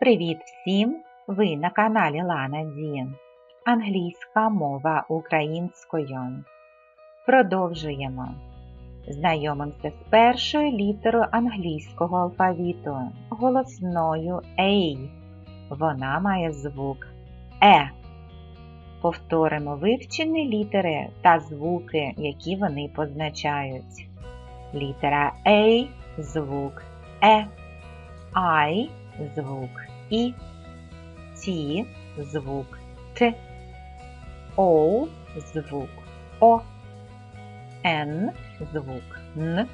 Привіт всім! Ви на каналі Лана Дін. Англійська мова українською. Продовжуємо. Знайомимося з першою літерою англійського алфавіту голосною A. Вона має звук Е. Повторимо вивчені літери та звуки, які вони позначають. Літера A звук Е. I звук. І, Т звук. Т, О звук. О, Н звук. Н,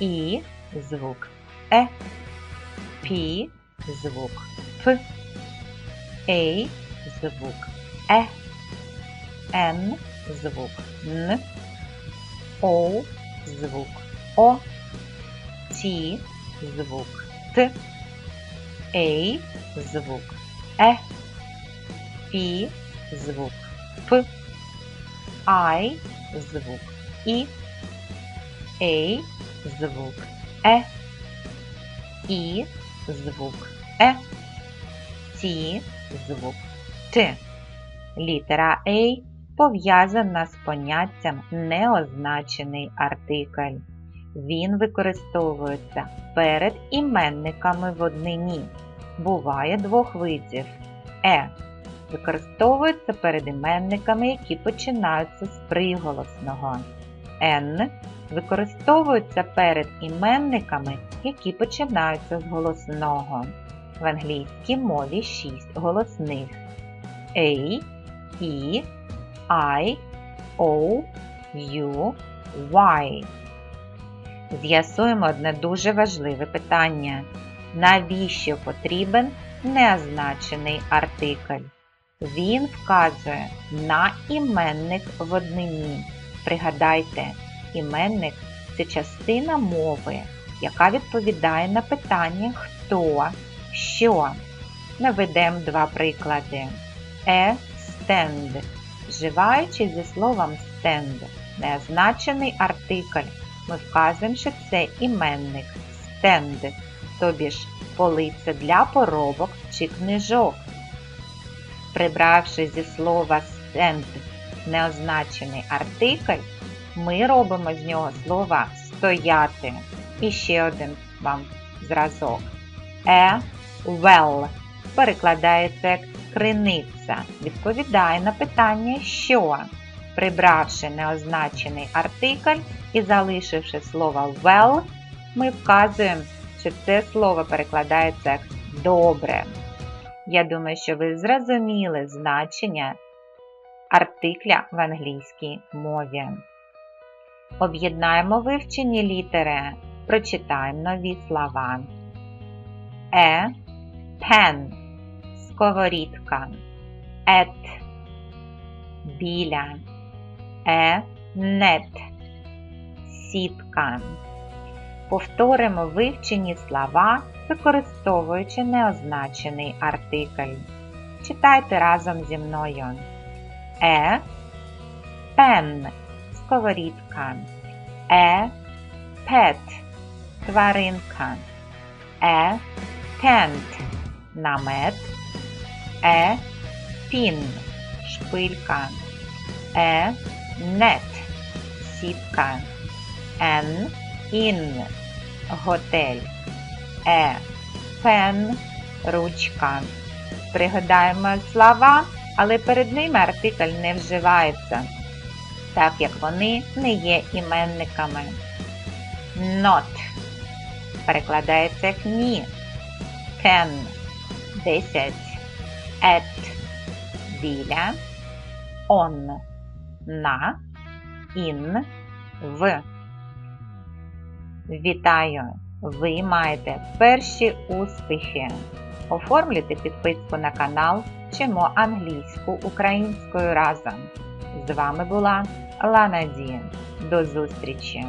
І звук. Е, Пі звук. П, Ей звук. Е, Н звук. Н, О звук. О, Ті звук. Т, Ей звук. Е, Пі звук. П, Ай звук. І, Ей звук. Е, І звук. Е, Ті звук. Т. Літера A пов'язана з поняттям неозначений артикль. Він використовується перед іменниками в однині. Буває двох видів. Е. Використовується перед іменниками, які починаються з приголосного. Н. Використовується перед іменниками, які починаються з голосного. В англійській мові шість голосних. A, E, I, O, U, Y. З'ясуємо одне дуже важливе питання. Навіщо потрібен неозначений артикль? Він вказує на іменник в однині. Пригадайте, іменник це частина мови, яка відповідає на питання хто, що. Наведемо два приклади. A stand. Вживаючи зі словом stand неозначений артикль, ми вказуємо, що це іменник stand, тобі ж полиця для поробок чи книжок. Прибравши зі слова stand неозначений артикль, ми робимо з нього слова стояти. І ще один вам зразок. A well перекладається як криниця. Відповідає на питання що, прибравши неозначений артикль і залишивши слово well, ми вказуємо, що це слово перекладається як добре. Я думаю, що ви зрозуміли значення артикля в англійській мові. Об'єднаємо вивчені літери, прочитаємо нові слова. Е, пен, сковорідка, ет, біля, е, нет, сітка. Повторимо вивчені слова, використовуючи неозначений артикль. Читайте разом зі мною. Е, пен, сковорідка, е, пет, тваринка, е, тент, намет, е, пін, шпилька, е, нет, сітка, ен, ін, готель, е, пен, ручка. Пригадаємо слова, але перед ними артикль не вживається, так як вони не є іменниками. Not перекладається як ні. Can – 10. At – біля. On – на. In – в. Вітаю! Ви маєте перші успіхи. Оформлюйте підписку на канал Вчимо англійську українською разом. З вами була Лана Ді. До зустрічі!